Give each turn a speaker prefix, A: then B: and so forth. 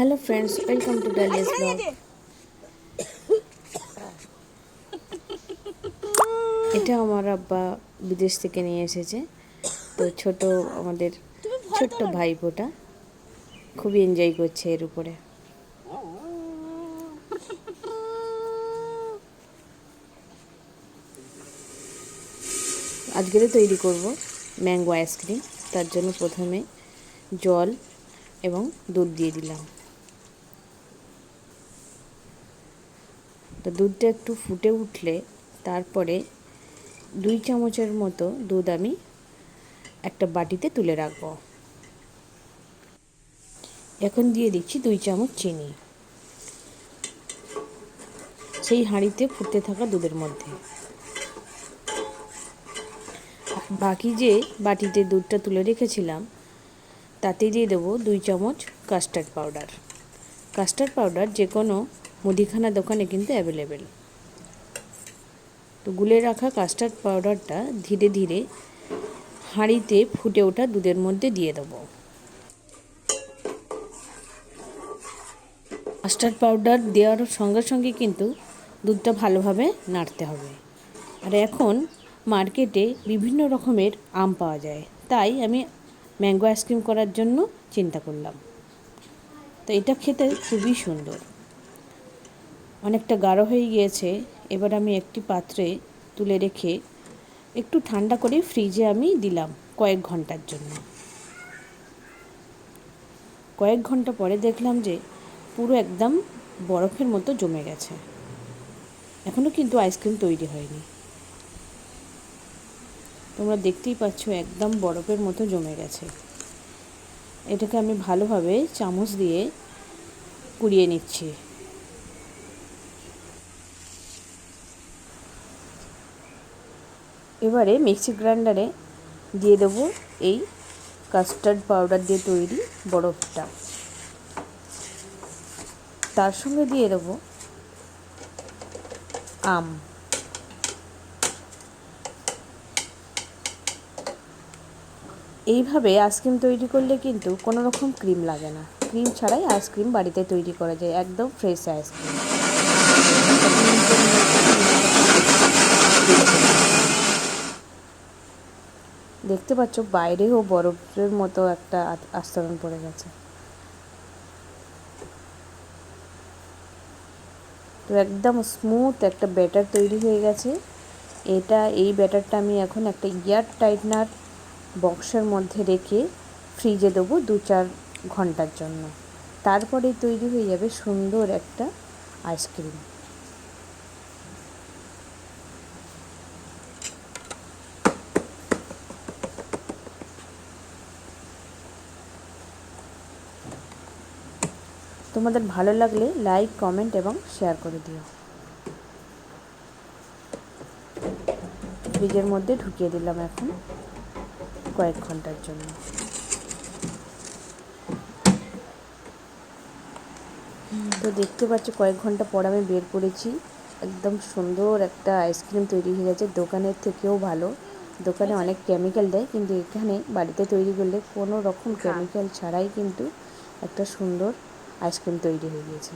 A: Hello friends welcome to Dalia's blog এটা আমার আব্বা বিদেশ থেকে নিয়ে এসেছে। তো ছোট আমাদের ছোট্ট ভাইপোটা খুবই এনজয় করছে এর উপরে। আজকেরে তৈরি করব ম্যাঙ্গো আইসক্রিম তার জন্য প্রথমে জল এবং দুধ দিয়ে দিলাম। তো দুধটা একটু ফুটে উঠলে তারপরে দুই চামচের মতো দুধ আমি একটা বাটিতে তুলে রাখব। এখন দিয়ে দিচ্ছি দুই চামচ চিনি। সেই হাঁড়িতে ফুটতে থাকা দুধের মধ্যে। বাকি যে বাটিতে দুধটা তুলে রেখেছিলাম, তাতে দিয়ে দেবো দুই চামচ কাস্টার্ড পাউডার। কাস্টার্ড পাউডার যে কোনো মুদিখানা দোকানে কিন্তু অ্যাভেলেবেল তো গুলে রাখা কাস্টার্ড পাউডারটা ধীরে ধীরে হাঁড়িতে ফুটে ওঠা দুধের মধ্যে দিয়ে দেবো। কাস্টার্ড পাউডার দেওয়ার সঙ্গে সঙ্গে কিন্তু দুধটা ভালোভাবে নাড়তে হবে। আর এখন মার্কেটে বিভিন্ন রকমের আম পাওয়া যায়, তাই আমি ম্যাঙ্গো আইসক্রিম করার জন্য চিন্তা করলাম। তো এটা খেতে খুবই সুন্দর। অনেকটা গাঢ় হয়ে গিয়েছে। এবার আমি একটি পাত্রে তুলে রেখে একটু ঠান্ডা করে ফ্রিজে আমি দিলাম কয়েক ঘণ্টার জন্য। কয়েক ঘণ্টা পরে দেখলাম যে পুরো একদম বরফের মতো জমে গেছে। এখনও কিন্তু আইসক্রিম তৈরি হয়নি। তোমরা দেখতেই পাচ্ছ একদম বরফের মতো জমে গেছে। এটাকে আমি ভালোভাবে চামচ দিয়ে কুড়িয়ে নিচ্ছি। এবারে মিক্সি গ্রাইন্ডারে দিয়ে দেবো এই কাস্টার্ড পাউডার দিয়ে তৈরি বরফটা। তার সঙ্গে দিয়ে দেবো আম। এইভাবে আইসক্রিম তৈরি করলে কিন্তু কোনো রকম ক্রিম লাগে না। ক্রিম ছাড়াই আইসক্রিম বাড়িতে তৈরি করা যায়, একদম ফ্রেশ আইসক্রিম। দেখতে পাচ্ছ, বাইরেও বরফের মতো একটা আস্তরণ পড়ে গেছে। তো একদম স্মুথ একটা ব্যাটার তৈরি হয়ে গেছে। এটা, এই ব্যাটারটা আমি এখন একটা ইয়ার টাইটনার বক্সের মধ্যে রেখে ফ্রিজে দেবো দু চার ঘণ্টার জন্য। তারপরে তৈরি হয়ে যাবে সুন্দর একটা আইসক্রিম তোমাদের ভালো লাগলে লাইক কমেন্ট এবং শেয়ার করে দিও। ফ্রিজের মধ্যে ঢুকিয়ে দিলাম এখন কয়েক ঘণ্টার জন্য। তো দেখতে পাচ্ছ কয়েক ঘণ্টা পর আমি বের করেছি। একদম সুন্দর একটা আইসক্রিম তৈরি হয়ে গেছে। দোকানের থেকেও ভালো। দোকানে অনেক কেমিক্যাল দেয় কিন্তু এখানে বাড়িতে তৈরি করলে কোনো রকম কেমিক্যাল ছাড়াই কিন্তু একটা সুন্দর আইসক্রিম তৈরি হয়ে গিয়েছে।